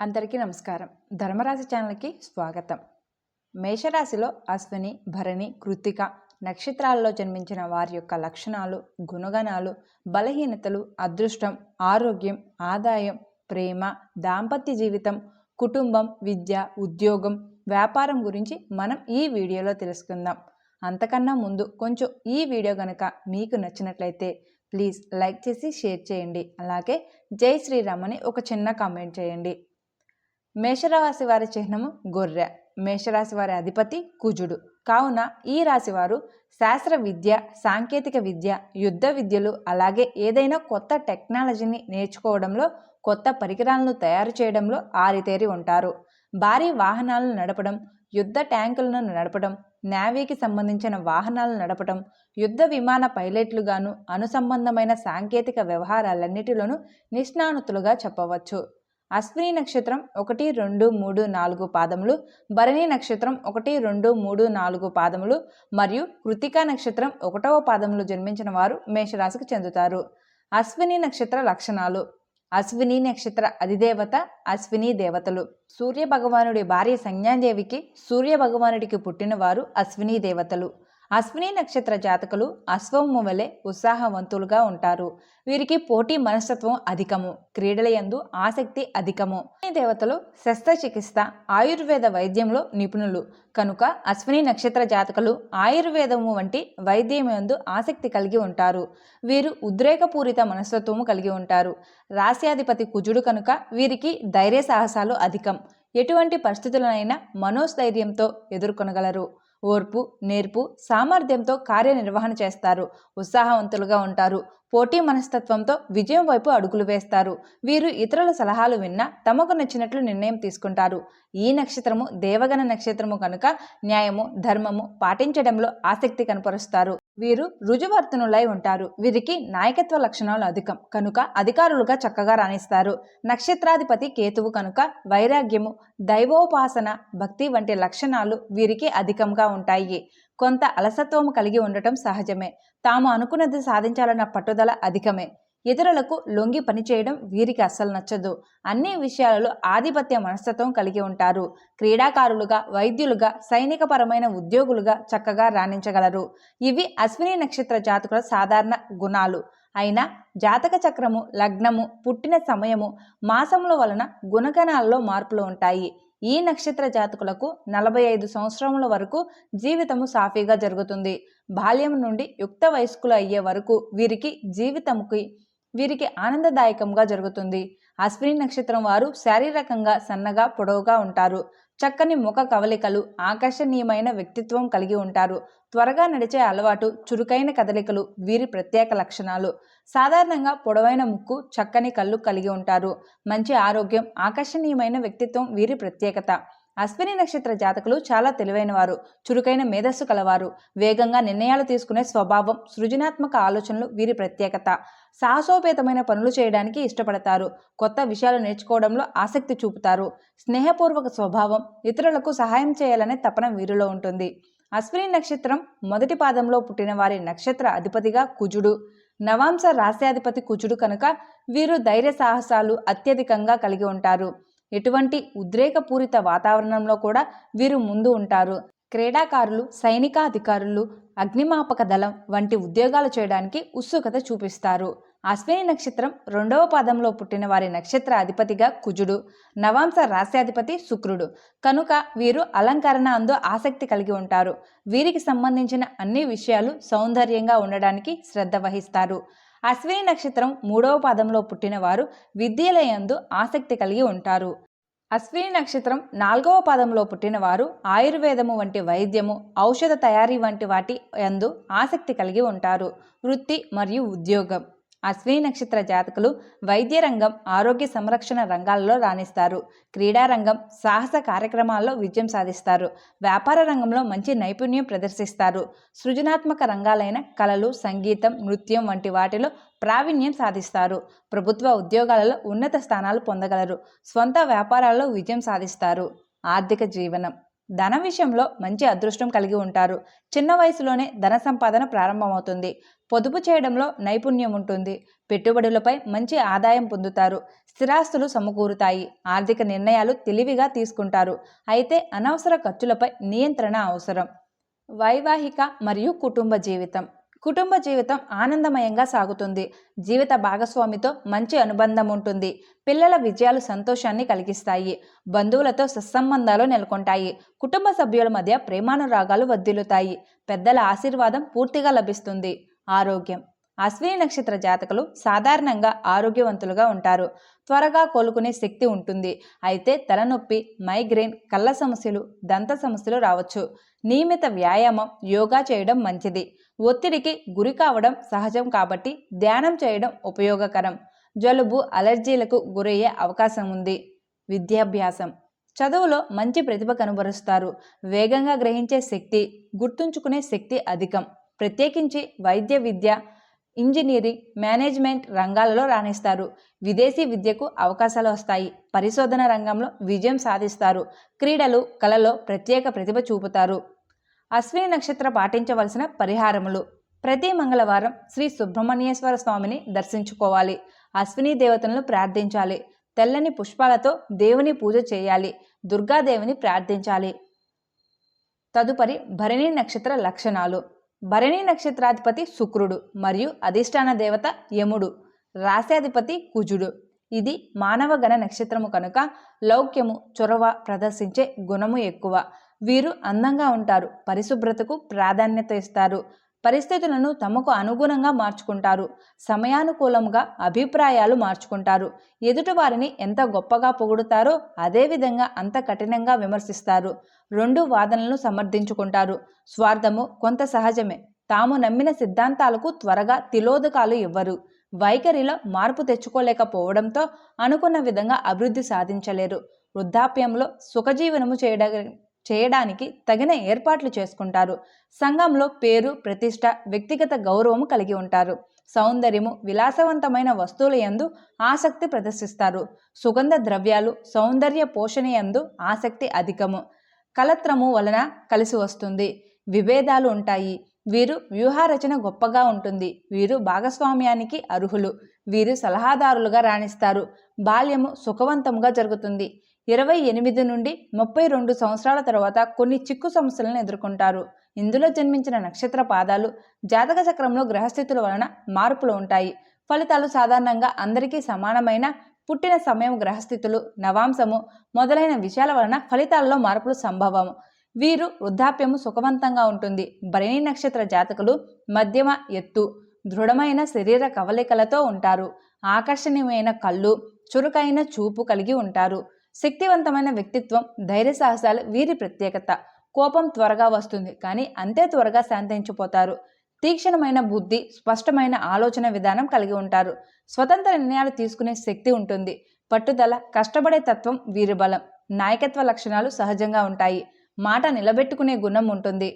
అందరికీ నమస్కారం. ధర్మరాశి ఛానల్కి స్వాగతం. మేషరాశిలో అశ్విని భరణి కృత్తిక నక్షత్రాల్లో జన్మించిన వారి యొక్క లక్షణాలు గుణగణాలు బలహీనతలు అదృష్టం ఆరోగ్యం ఆదాయం ప్రేమ దాంపత్య జీవితం కుటుంబం విద్య ఉద్యోగం వ్యాపారం గురించి మనం ఈ వీడియోలో తెలుసుకుందాం. అంతకన్నా ముందు కొంచెం ఈ వీడియో కనుక మీకు నచ్చినట్లయితే ప్లీజ్ లైక్ చేసి షేర్ చేయండి. అలాగే జై శ్రీరామ్ అని ఒక చిన్న కామెంట్ చేయండి. మేషరాశి వారి చిహ్నము గొర్రె. మేషరాశి వారి అధిపతి కుజుడు. కావున ఈ రాశి వారు శాస్త్ర విద్య సాంకేతిక విద్య యుద్ధ విద్యలు అలాగే ఏదైనా కొత్త టెక్నాలజీని నేర్చుకోవడంలో కొత్త పరికరాలను తయారు చేయడంలో ఆరితేరి ఉంటారు. భారీ వాహనాలను నడపడం యుద్ధ ట్యాంకులను నడపడం నేవీకి సంబంధించిన వాహనాలను నడపడం యుద్ధ విమాన పైలట్లుగాను అనుసంబంధమైన సాంకేతిక వ్యవహారాలన్నిటిలోనూ నిష్ణానుతులుగా చెప్పవచ్చు. అశ్విని నక్షత్రం ఒకటి రెండు మూడు నాలుగు పాదములు భరణి నక్షత్రం ఒకటి రెండు మూడు నాలుగు పాదములు మరియు కృతికా నక్షత్రం ఒకటవ పాదములు జన్మించిన వారు మేషరాశికి చెందుతారు. అశ్విని నక్షత్ర లక్షణాలు. అశ్విని నక్షత్ర అధిదేవత అశ్విని దేవతలు. సూర్య భగవానుడి భార్య సంజ్ఞాదేవికి సూర్య భగవానుడికి పుట్టినవారు అశ్విని దేవతలు. అశ్విని నక్షత్ర జాతకులు అశ్వము వలె ఉత్సాహవంతులుగా ఉంటారు. వీరికి పోటీ మనస్తత్వం అధికము. క్రీడల యందు ఆసక్తి అధికము. దేవతలు శస్త్రచికిత్స ఆయుర్వేద వైద్యంలో నిపుణులు. కనుక అశ్విని నక్షత్ర జాతకులు ఆయుర్వేదము వంటి వైద్యం యందు ఆసక్తి కలిగి ఉంటారు. వీరు ఉద్రేకపూరిత మనస్తత్వము కలిగి ఉంటారు. రాశ్యాధిపతి కుజుడు కనుక వీరికి ధైర్య సాహసాలు అధికం. ఎటువంటి పరిస్థితులనైనా మనోస్థైర్యంతో ఎదుర్కొనగలరు. ఓర్పు నేర్పు సామర్థ్యంతో కార్యనిర్వహణ చేస్తారు. ఉత్సాహవంతులుగా ఉంటారు. పోటీ మనస్తత్వంతో విజయం వైపు అడుగులు వేస్తారు. వీరు ఇతరుల సలహాలు విన్నా తమకు నచ్చినట్లు నిర్ణయం తీసుకుంటారు. ఈ నక్షత్రము దేవగణ నక్షత్రము కనుక న్యాయము ధర్మము పాటించడంలో ఆసక్తి కనపరుస్తారు. వీరు రుజువర్తనులై ఉంటారు. వీరికి నాయకత్వ లక్షణాలు అధికం. కనుక అధికారులుగా చక్కగా రాణిస్తారు. నక్షత్రాధిపతి కేతువు కనుక వైరాగ్యము దైవోపాసన భక్తి వంటి లక్షణాలు వీరికి అధికంగా ఉంటాయి. కొంత అలసత్వము కలిగి ఉండటం సహజమే. తాము అనుకున్నది సాధించాలన్న పట్టుదల అధికమే. ఇతరులకు లొంగి పనిచేయడం వీరికి అస్సలు నచ్చదు. అన్ని విషయాలలో ఆధిపత్య మనస్తత్వం కలిగి ఉంటారు. క్రీడాకారులుగా వైద్యులుగా సైనికపరమైన ఉద్యోగులుగా చక్కగా రాణించగలరు. ఇవి అశ్విని నక్షత్ర జాతకుల సాధారణ గుణాలు. అయినా జాతక చక్రము లగ్నము పుట్టిన సమయము మాసముల వలన గుణగణాల్లో మార్పులు ఉంటాయి. ఈ నక్షత్ర జాతకులకు నలభై ఐదు సంవత్సరముల వరకు జీవితము సాఫీగా జరుగుతుంది. బాల్యం నుండి యుక్త వయస్కులు అయ్యే వరకు వీరికి జీవితముకి వీరికి ఆనందదాయకంగా జరుగుతుంది. అశ్విని నక్షత్రం వారు శారీరకంగా సన్నగా పొడవుగా ఉంటారు. చక్కని ముఖ కవలికలు ఆకర్షణీయమైన వ్యక్తిత్వం కలిగి ఉంటారు. త్వరగా నడిచే అలవాటు చురుకైన కదలికలు వీరి ప్రత్యేక లక్షణాలు. సాధారణంగా పొడవైన ముక్కు చక్కని కళ్ళు కలిగి ఉంటారు. మంచి ఆరోగ్యం ఆకర్షణీయమైన వ్యక్తిత్వం వీరి ప్రత్యేకత. అశ్విని నక్షత్ర జాతకులు చాలా తెలివైనవారు చురుకైన మేధస్సు కలవారు. వేగంగా నిర్ణయాలు తీసుకునే స్వభావం సృజనాత్మక ఆలోచనలు వీరి ప్రత్యేకత. సాహసోపేతమైన పనులు చేయడానికి ఇష్టపడతారు. కొత్త విషయాలు నేర్చుకోవడంలో ఆసక్తి చూపుతారు. స్నేహపూర్వక స్వభావం ఇతరులకు సహాయం చేయాలనే తపన వీరిలో ఉంటుంది. అశ్విని నక్షత్రం మొదటి పాదంలో పుట్టిన వారి నక్షత్ర అధిపతిగా కుజుడు. నవాంశ రాశ్యాధిపతి కుజుడు కనుక వీరు ధైర్య సాహసాలు అత్యధికంగా కలిగి ఉంటారు. ఎటువంటి ఉద్రేకపూరిత వాతావరణంలో కూడా వీరు ముందు ఉంటారు. క్రీడాకారులు సైనికాధికారులు అగ్నిమాపక దళం వంటి ఉద్యోగాలు చేయడానికి ఉత్సుకత చూపిస్తారు. అశ్విని నక్షత్రం రెండవ పాదంలో పుట్టిన వారి నక్షత్ర అధిపతిగా కుజుడు నవాంశ రాశ్యాధిపతి శుక్రుడు. కనుక వీరు అలంకరణ అందు ఆసక్తి కలిగి ఉంటారు. వీరికి సంబంధించిన అన్ని విషయాలు సౌందర్యంగా ఉండడానికి శ్రద్ధ వహిస్తారు. అశ్విని నక్షత్రం మూడవ పాదంలో పుట్టినవారు విద్యలయందు ఆసక్తి కలిగి ఉంటారు. అశ్విని నక్షత్రం నాలుగవ పాదంలో పుట్టినవారు ఆయుర్వేదము వంటి వైద్యము ఔషధ తయారీ వంటి వాటి యందు ఆసక్తి కలిగి ఉంటారు. వృత్తి మరియు ఉద్యోగం. అశ్విని నక్షత్ర జాతకులు వైద్య రంగం ఆరోగ్య సంరక్షణ రంగాల్లో రాణిస్తారు. క్రీడారంగం సాహస కార్యక్రమాల్లో విజయం సాధిస్తారు. వ్యాపార రంగంలో మంచి నైపుణ్యం ప్రదర్శిస్తారు. సృజనాత్మక రంగాలైన కళలు సంగీతం నృత్యం వంటి వాటిలో ప్రావీణ్యం సాధిస్తారు. ప్రభుత్వ ఉద్యోగాలలో ఉన్నత స్థానాలు పొందగలరు. స్వంత వ్యాపారాల్లో విజయం సాధిస్తారు. ఆర్థిక జీవనం. ధన విషయంలో మంచి అదృష్టం కలిగి ఉంటారు. చిన్న వయసులోనే ధన సంపాదన ప్రారంభమవుతుంది. పొదుపు చేయడంలో నైపుణ్యం ఉంటుంది. పెట్టుబడులపై మంచి ఆదాయం పొందుతారు. స్థిరాస్తులు సమకూరుతాయి. ఆర్థిక నిర్ణయాలు తెలివిగా తీసుకుంటారు. అయితే అనవసర ఖర్చులపై నియంత్రణ అవసరం. వైవాహిక మరియు కుటుంబ జీవితం. కుటుంబ జీవితం ఆనందమయంగా సాగుతుంది. జీవిత భాగస్వామితో మంచి అనుబంధం ఉంటుంది. పిల్లల విజయాలు సంతోషాన్ని కలిగిస్తాయి. బంధువులతో సత్సంబంధాలు నెలకొంటాయి. కుటుంబ సభ్యుల మధ్య ప్రేమానురాగాలు వర్ధిల్లుతాయి. పెద్దల ఆశీర్వాదం పూర్తిగా లభిస్తుంది. ఆరోగ్యం. అశ్విని నక్షత్ర జాతకులు సాధారణంగా ఆరోగ్యవంతులుగా ఉంటారు. త్వరగా కోలుకునే శక్తి ఉంటుంది. అయితే తలనొప్పి మైగ్రేన్ కళ్ళ సమస్యలు దంత సమస్యలు రావచ్చు. నియమిత వ్యాయామం యోగా చేయడం మంచిది. ఒత్తిడికి గురి కావడం సహజం కాబట్టి ధ్యానం చేయడం ఉపయోగకరం. జలుబు అలర్జీలకు గురయ్యే అవకాశం ఉంది. విద్యాభ్యాసం. చదువులో మంచి ప్రతిభ కనబరుస్తారు. వేగంగా గ్రహించే శక్తి గుర్తుంచుకునే శక్తి అధికం. ప్రత్యేకించి వైద్య విద్య ఇంజనీరింగ్ మేనేజ్మెంట్ రంగాలలో రాణిస్తారు. విదేశీ విద్యకు అవకాశాలు వస్తాయి. పరిశోధన రంగంలో విజయం సాధిస్తారు. క్రీడలు కళలో ప్రత్యేక ప్రతిభ చూపుతారు. అశ్విని నక్షత్ర పాటించవలసిన పరిహారములు. ప్రతి మంగళవారం శ్రీ సుబ్రహ్మణ్యేశ్వర స్వామిని దర్శించుకోవాలి. అశ్విని దేవతలను ప్రార్థించాలి. తెల్లని పుష్పాలతో దేవుని పూజ చేయాలి. దుర్గాదేవిని ప్రార్థించాలి. తదుపరి భరణి నక్షత్ర లక్షణాలు. భరణి నక్షత్రాధిపతి శుక్రుడు మరియు అధిష్టాన దేవత యముడు. రాశాధిపతి కుజుడు. ఇది మానవగణ నక్షత్రము కనుక లౌక్యము చొరవ ప్రదర్శించే గుణము ఎక్కువ. వీరు అందంగా ఉంటారు. పరిశుభ్రతకు ప్రాధాన్యత ఇస్తారు. పరిస్థితులను తమకు అనుగుణంగా మార్చుకుంటారు. సమయానుకూలంగా అభిప్రాయాలు మార్చుకుంటారు. ఎదుటివారిని ఎంత గొప్పగా పొగుడుతారో అదేవిధంగా అంత కఠినంగా విమర్శిస్తారు. రెండు వాదనలను సమర్థించుకుంటారు. స్వార్థము కొంత సహజమే. తాము నమ్మిన సిద్ధాంతాలకు త్వరగా తిలోదకాలు ఇవ్వరు. వైఖరిలో మార్పు తెచ్చుకోలేకపోవడంతో అనుకున్న విధంగా అభివృద్ధి సాధించలేరు. వృద్ధాప్యంలో సుఖజీవనము చేయడం చేయడానికి తగిన ఏర్పాట్లు చేసుకుంటారు. సంఘంలో పేరు ప్రతిష్ట వ్యక్తిగత గౌరవము కలిగి ఉంటారు. సౌందర్యము విలాసవంతమైన వస్తువుల యందు ఆసక్తి ప్రదర్శిస్తారు. సుగంధ ద్రవ్యాలు సౌందర్య పోషణ యందు ఆసక్తి అధికము. కలత్రము వలన కలిసి వస్తుంది. విభేదాలు ఉంటాయి. వీరు వ్యూహారచన గొప్పగా ఉంటుంది. వీరు భాగస్వామ్యానికి అర్హులు. వీరు సలహాదారులుగా రాణిస్తారు. బాల్యము సుఖవంతంగా జరుగుతుంది. ఇరవై ఎనిమిది నుండి ముప్పై రెండు సంవత్సరాల తర్వాత కొన్ని చిక్కు సమస్యలను ఎదుర్కొంటారు. ఇందులో జన్మించిన నక్షత్ర పాదాలు జాతక చక్రంలో గ్రహస్థితుల వలన మార్పులు ఉంటాయి. ఫలితాలు సాధారణంగా అందరికీ సమానమైన పుట్టిన సమయం గ్రహస్థితులు నవాంశము మొదలైన విషయాల వలన ఫలితాల్లో మార్పులు సంభవం. వీరు వృద్ధాప్యము సుఖవంతంగా ఉంటుంది. భరణి నక్షత్ర జాతకులు మధ్యమ ఎత్తు దృఢమైన శరీర కవలికలతో ఉంటారు. ఆకర్షణీయమైన కళ్ళు చురుకైన చూపు కలిగి ఉంటారు. శక్తివంతమైన వ్యక్తిత్వం ధైర్య సాహసాలు వీరి ప్రత్యేకత. కోపం త్వరగా వస్తుంది కానీ అంతే త్వరగా శాంతించిపోతారు. తీక్షణమైన బుద్ధి స్పష్టమైన ఆలోచన విధానం కలిగి ఉంటారు. స్వతంత్ర నిర్ణయాలు తీసుకునే శక్తి ఉంటుంది. పట్టుదల కష్టపడే తత్వం వీరి బలం. నాయకత్వ లక్షణాలు సహజంగా ఉంటాయి. మాట నిలబెట్టుకునే గుణం ఉంటుంది.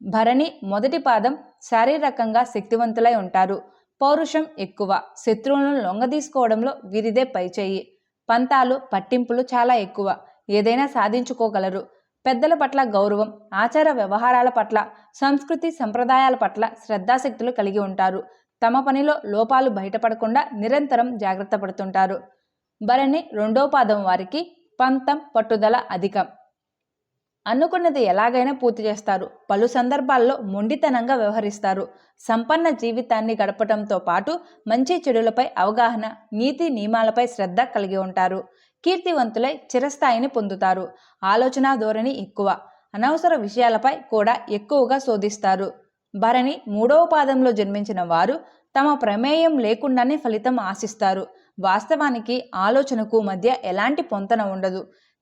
భరణి మొదటి పాదం శారీరకంగా శక్తివంతులై ఉంటారు. పౌరుషం ఎక్కువ. శత్రువులను లొంగదీసుకోవడంలో వీరిదే పైచేయి. పంతాలు పట్టింపులు చాలా ఎక్కువ. ఏదైనా సాధించుకోగలరు. పెద్దల పట్ల గౌరవం ఆచార వ్యవహారాల పట్ల సంస్కృతి సంప్రదాయాల పట్ల శ్రద్ధాశక్తులు కలిగి ఉంటారు. తమ పనిలో లోపాలు బయటపడకుండా నిరంతరం జాగ్రత్త పడుతుంటారు. భరణి రెండో పాదం వారికి పంతం పట్టుదల అధికం. అనుకున్నది ఎలాగైనా పూర్తి చేస్తారు. పలు సందర్భాల్లో మొండితనంగా వ్యవహరిస్తారు. సంపన్న జీవితాన్ని గడపడంతో పాటు మంచి చెడులపై అవగాహన నీతి నియమాలపై శ్రద్ధ కలిగి ఉంటారు. కీర్తివంతులై చిరస్థాయిని పొందుతారు. ఆలోచన ధోరణి ఎక్కువ. అనవసర విషయాలపై కూడా ఎక్కువగా శోధిస్తారు. భరణి మూడవ పాదంలో జన్మించిన వారు తమ ప్రమేయం లేకుండానే ఫలితం ఆశిస్తారు. వాస్తవానికి ఆలోచనకు మధ్య ఎలాంటి పొంతన ఉండదు.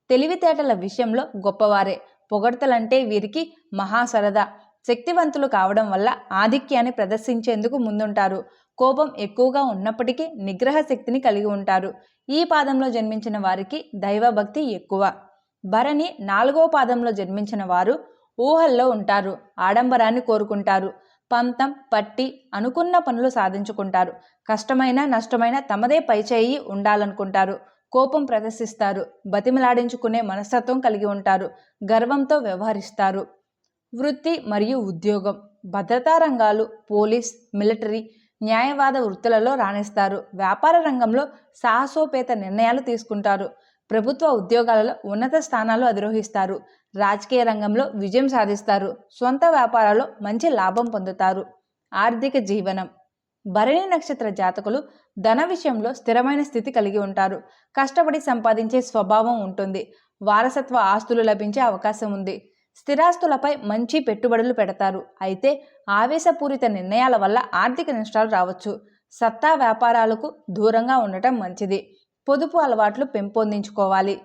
తెలివితేటల విషయంలో గొప్పవారే. పొగడ్తలంటే వీరికి మహా సరదా శక్తివంతులు కావడం వల్ల ఆధిక్యాన్ని ప్రదర్శించేందుకు ముందుంటారు. కోపం ఎక్కువగా ఉన్నప్పటికీ నిగ్రహ శక్తిని కలిగి ఉంటారు. ఈ పాదంలో జన్మించిన వారికి దైవభక్తి ఎక్కువ. భరణి నాలుగో పాదంలో జన్మించిన వారు ఊహల్లో ఉంటారు ఆడంబరాన్ని కోరుకుంటారు. పంతం పట్టి అనుకున్న పనులు సాధించుకుంటారు. కష్టమైన నష్టమైన తమదే పైచేయి ఉండాలనుకుంటారు. కోపం ప్రదర్శిస్తారు. బతిమలాడించుకునే మనస్తత్వం కలిగి ఉంటారు. గర్వంతో వ్యవహరిస్తారు. వృత్తి మరియు ఉద్యోగం. భద్రతా రంగాలు పోలీస్ మిలిటరీ న్యాయవాద వృత్తులలో రాణిస్తారు. వ్యాపార రంగంలో సాహసోపేత నిర్ణయాలు తీసుకుంటారు. ప్రభుత్వ ఉద్యోగాలలో ఉన్నత స్థానాలు అధిరోహిస్తారు. రాజకీయ రంగంలో విజయం సాధిస్తారు. సొంత వ్యాపారాల్లో మంచి లాభం పొందుతారు. ఆర్థిక జీవనం. భరణి నక్షత్ర జాతకులు ధన విషయంలో స్థిరమైన స్థితి కలిగి ఉంటారు. కష్టపడి సంపాదించే స్వభావం ఉంటుంది. వారసత్వ ఆస్తులు లభించే అవకాశం ఉంది. స్థిరాస్తులపై మంచి పెట్టుబడులు పెడతారు. అయితే ఆవేశపూరిత నిర్ణయాల వల్ల ఆర్థిక నష్టాలు రావచ్చు. సత్తా వ్యాపారాలకు దూరంగా ఉండటం మంచిది. పొదుపు అలవాట్లు పెంపొందించుకోవాలి.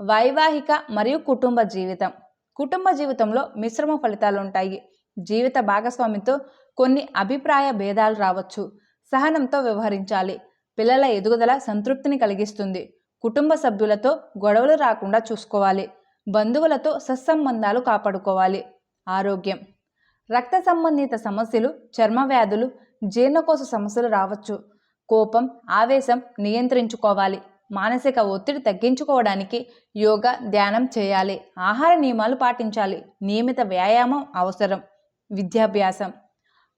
వైవాహిక మరియు కుటుంబ జీవితం. కుటుంబ జీవితంలో మిశ్రమ ఫలితాలు ఉంటాయి. జీవిత భాగస్వామితో కొన్ని అభిప్రాయ భేదాలు రావచ్చు. సహనంతో వ్యవహరించాలి. పిల్లల ఎదుగుదల సంతృప్తిని కలిగిస్తుంది. కుటుంబ సభ్యులతో గొడవలు రాకుండా చూసుకోవాలి. బంధువులతో సత్సంబంధాలు కాపాడుకోవాలి. ఆరోగ్యం. రక్త సంబంధిత సమస్యలు చర్మ వ్యాధులు జీర్ణకోశ సమస్యలు రావచ్చు. కోపం ఆవేశం నియంత్రించుకోవాలి. మానసిక ఒత్తిడి తగ్గించుకోవడానికి యోగా ధ్యానం చేయాలి. ఆహార నియమాలు పాటించాలి. నియమిత వ్యాయామం అవసరం. విద్యాభ్యాసం.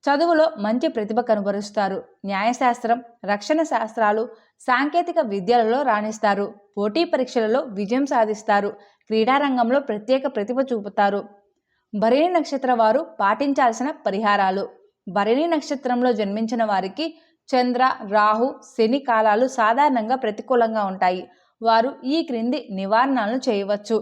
చదువులో మంచి ప్రతిభ కనబరుస్తారు న్యాయశాస్త్రం రక్షణ శాస్త్రాలు సాంకేతిక విద్యలలో రాణిస్తారు. పోటీ పరీక్షలలో విజయం సాధిస్తారు. క్రీడారంగంలో ప్రత్యేక ప్రతిభ చూపుతారు. భరణి నక్షత్ర వారు పాటించాల్సిన పరిహారాలు. భరణి నక్షత్రంలో జన్మించిన వారికి చంద్ర రాహు శని కాలాలు సాధారణంగా ప్రతికూలంగా ఉంటాయి. వారు ఈ క్రింది నివారణలను చేయవచ్చు.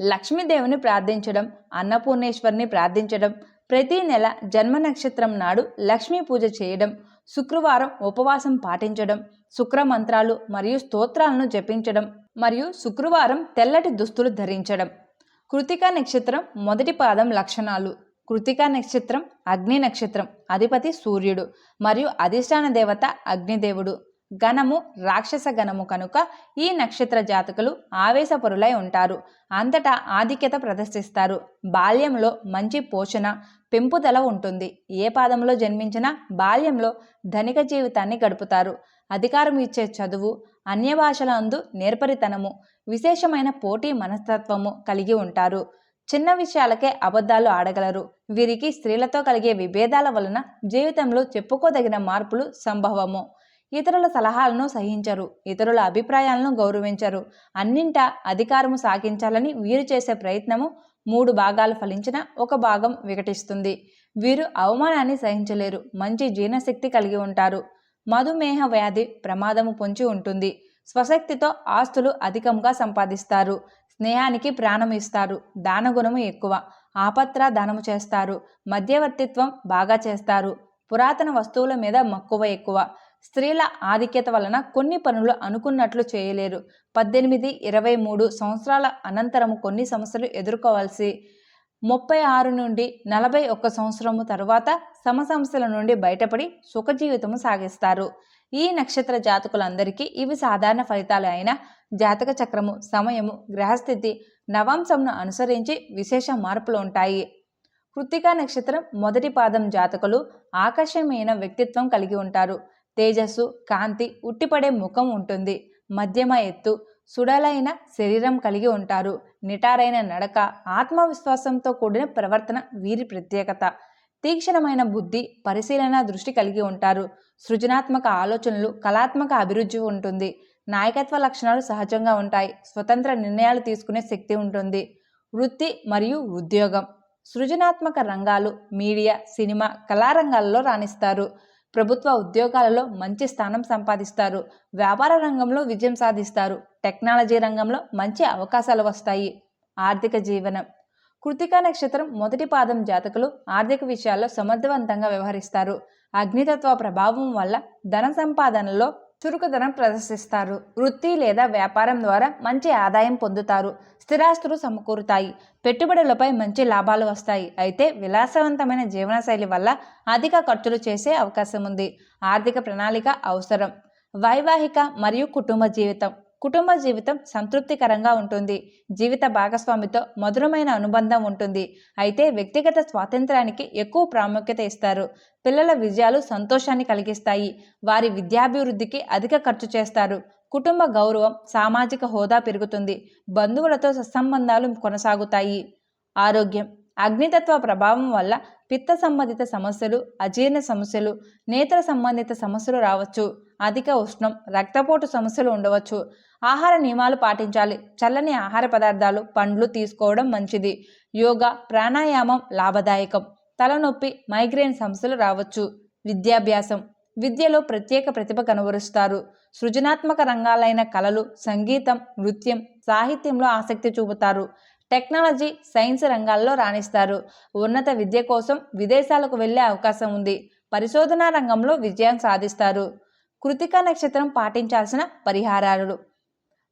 లక్ష్మీదేవిని ప్రార్థించడం అన్నపూర్ణేశ్వరిని ప్రార్థించడం ప్రతి నెల జన్మ నక్షత్రం నాడు లక్ష్మీ పూజ చేయడం శుక్రవారం ఉపవాసం పాటించడం శుక్ర మంత్రాలు మరియు స్తోత్రాలను జపించడం మరియు శుక్రవారం తెల్లటి దుస్తులు ధరించడం. కృతికా నక్షత్రం మొదటి పాదం లక్షణాలు. కృతికా నక్షత్రం అగ్ని నక్షత్రం. అధిపతి సూర్యుడు మరియు అధిష్టాన దేవత అగ్నిదేవుడు. గణము రాక్షస గణము కనుక ఈ నక్షత్ర జాతకులు ఆవేశపరులై ఉంటారు. అంతటా ఆధిక్యత ప్రదర్శిస్తారు. బాల్యంలో మంచి పోషణ పెంపుదల ఉంటుంది. ఏ పాదంలో జన్మించినా బాల్యంలో ధనిక జీవితాన్ని గడుపుతారు. అధికారం ఇచ్చే చదువు అన్య భాషల అందు నేర్పరితనము విశేషమైన పోటీ మనస్తత్వము కలిగి ఉంటారు. చిన్న విషయాలకే అబద్ధాలు ఆడగలరు. వీరికి స్త్రీలతో కలిగే విభేదాల వలన జీవితంలో చెప్పుకోదగిన మార్పులు సంభవము. ఇతరుల సలహాలను సహించరు ఇతరుల అభిప్రాయాలను గౌరవించరు. అన్నింటా అధికారము సాగించాలని వీరు చేసే ప్రయత్నము మూడు భాగాలు ఫలించిన ఒక భాగం వికటిస్తుంది. వీరు అవమానాన్ని సహించలేరు మంచి జీర్ణశక్తి కలిగి ఉంటారు. మధుమేహ వ్యాధి ప్రమాదము పొంచి ఉంటుంది. స్వశక్తితో ఆస్తులు అధికంగా సంపాదిస్తారు. స్నేహానికి ప్రాణం ఇస్తారు. దానగుణము ఎక్కువ. ఆపత్ర దానము చేస్తారు. మధ్యవర్తిత్వం బాగా చేస్తారు. పురాతన వస్తువుల మీద మక్కువ ఎక్కువ. స్త్రీల ఆధిక్యత వలన కొన్ని పనులు అనుకున్నట్లు చేయలేరు. పద్దెనిమిది ఇరవై మూడు సంవత్సరాల అనంతరం కొన్ని సమస్యలు ఎదుర్కోవాల్సి ముప్పై ఆరు నుండి నలభై ఒక్క సంవత్సరము తరువాత సమ సమస్యల నుండి బయటపడి సుఖజీవితము సాగిస్తారు. ఈ నక్షత్ర జాతకులందరికీ ఇవి సాధారణ ఫలితాలు అయిన జాతక చక్రము సమయము గ్రహస్థితి నవాంశంను అనుసరించి విశేష మార్పులు ఉంటాయి. కృత్తికా నక్షత్రం మొదటి పాదం జాతకులు ఆకర్షణీయమైన వ్యక్తిత్వం కలిగి ఉంటారు. తేజస్సు కాంతి ఉట్టిపడే ముఖం ఉంటుంది. మధ్యమ ఎత్తు సుడలైన శరీరం కలిగి ఉంటారు. నిటారైన నడక ఆత్మవిశ్వాసంతో కూడిన ప్రవర్తన వీరి ప్రత్యేకత. తీక్షణమైన బుద్ధి పరిశీలన దృష్టి కలిగి ఉంటారు. సృజనాత్మక ఆలోచనలు కళాత్మక అభిరుచి ఉంటుంది. నాయకత్వ లక్షణాలు సహజంగా ఉంటాయి. స్వతంత్ర నిర్ణయాలు తీసుకునే శక్తి ఉంటుంది. వృత్తి మరియు ఉద్యోగం. సృజనాత్మక రంగాలు మీడియా సినిమా కళారంగాల్లో రాణిస్తారు. ప్రభుత్వ ఉద్యోగాలలో మంచి స్థానం సంపాదిస్తారు. వ్యాపార రంగంలో విజయం సాధిస్తారు. టెక్నాలజీ రంగంలో మంచి అవకాశాలు వస్తాయి. ఆర్థిక జీవనం. కృతికా నక్షత్రం మొదటి పాదం జాతకులు ఆర్థిక విషయాల్లో సమర్థవంతంగా వ్యవహరిస్తారు. అగ్నితత్వ ప్రభావం వల్ల ధన సంపాదనలో చురుకుదనం ప్రదర్శిస్తారు. వృత్తి లేదా వ్యాపారం ద్వారా మంచి ఆదాయం పొందుతారు. స్థిరాస్తులు సమకూరుతాయి. పెట్టుబడులపై మంచి లాభాలు వస్తాయి. అయితే విలాసవంతమైన జీవనశైలి వల్ల అధిక ఖర్చులు చేసే అవకాశం ఉంది. ఆర్థిక ప్రణాళిక అవసరం. వైవాహిక మరియు కుటుంబ జీవితం. కుటుంబ జీవితం సంతృప్తికరంగా ఉంటుంది. జీవిత భాగస్వామితో మధురమైన అనుబంధం ఉంటుంది. అయితే వ్యక్తిగత స్వాతంత్రానికి ఎక్కువ ప్రాముఖ్యత ఇస్తారు. పిల్లల విజయాలు సంతోషాన్ని కలిగిస్తాయి. వారి విద్యాభివృద్ధికి అధిక ఖర్చు చేస్తారు. కుటుంబ గౌరవం సామాజిక హోదా పెరుగుతుంది. బంధువులతో సత్సంబంధాలు కొనసాగుతాయి. ఆరోగ్యం అగ్నితత్వ ప్రభావం వల్ల పిత్త సంబంధిత సమస్యలు అజీర్ణ సమస్యలు నేత్ర సంబంధిత సమస్యలు రావచ్చు. అధిక ఉష్ణం రక్తపోటు సమస్యలు ఉండవచ్చు. ఆహార నియమాలు పాటించాలి. చల్లని ఆహార పదార్థాలు పండ్లు తీసుకోవడం మంచిది. యోగా ప్రాణాయామం లాభదాయకం. తలనొప్పి మైగ్రేన్ సమస్యలు రావచ్చు. విద్యాభ్యాసం. విద్యలో ప్రత్యేక ప్రతిభ కనబరుస్తారు. సృజనాత్మక రంగాలైన కళలు సంగీతం నృత్యం సాహిత్యంలో ఆసక్తి చూపుతారు. టెక్నాలజీ సైన్స్ రంగాల్లో రాణిస్తారు. ఉన్నత విద్య కోసం విదేశాలకు వెళ్ళే అవకాశం ఉంది. పరిశోధనా రంగంలో విజయం సాధిస్తారు. కృతికా నక్షత్రం పాటించాల్సిన పరిహారాలు.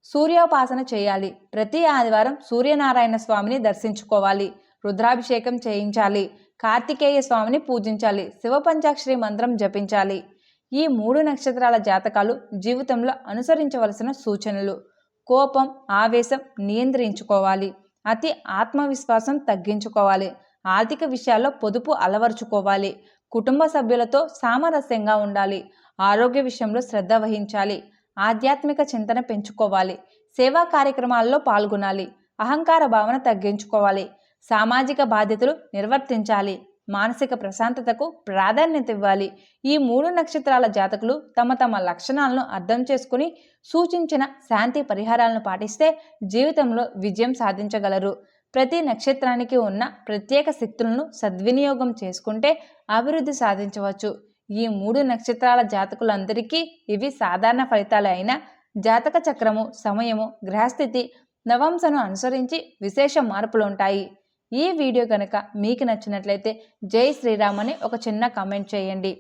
సూర్యోపాసన చేయాలి. ప్రతి ఆదివారం సూర్యనారాయణ స్వామిని దర్శించుకోవాలి. రుద్రాభిషేకం చేయించాలి. కార్తికేయ స్వామిని పూజించాలి. శివ పంచాక్షరి మంత్రం జపించాలి. ఈ మూడు నక్షత్రాల జాతకాలు జీవితంలో అనుసరించవలసిన సూచనలు. కోపం ఆవేశం నియంత్రించుకోవాలి. అతి ఆత్మవిశ్వాసం తగ్గించుకోవాలి. ఆర్థిక విషయాల్లో పొదుపు అలవరుచుకోవాలి. కుటుంబ సభ్యులతో సామరస్యంగా ఉండాలి. ఆరోగ్య విషయంలో శ్రద్ధ వహించాలి. ఆధ్యాత్మిక చింతన పెంచుకోవాలి. సేవా కార్యక్రమాల్లో పాల్గొనాలి. అహంకార భావన తగ్గించుకోవాలి. సామాజిక బాధ్యతలు నిర్వర్తించాలి. మానసిక ప్రశాంతతకు ప్రాధాన్యత ఇవ్వాలి. ఈ మూడు నక్షత్రాల జాతకులు తమ తమ లక్షణాలను అర్థం చేసుకుని సూచించిన శాంతి పరిహారాలను పాటిస్తే జీవితంలో విజయం సాధించగలరు. ప్రతి నక్షత్రానికి ఉన్న ప్రత్యేక శక్తులను సద్వినియోగం చేసుకుంటే అభివృద్ధి సాధించవచ్చు. ఈ మూడు నక్షత్రాల జాతకులందరికీ ఇవి సాధారణ ఫలితాలు అయినా జాతక చక్రము సమయము గ్రహస్థితి నవంశను అనుసరించి విశేష మార్పులు ఉంటాయి ఈ వీడియో కనుక మీకు నచ్చినట్లయితే జై శ్రీరామ్ అని ఒక చిన్న కామెంట్ చేయండి.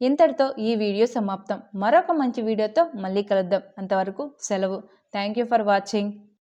ఇంతటితో ఈ వీడియో సమాప్తం. మరొక మంచి వీడియోతో మళ్ళీ కలుద్దాం. అంతవరకు సెలవు. Thank you for watching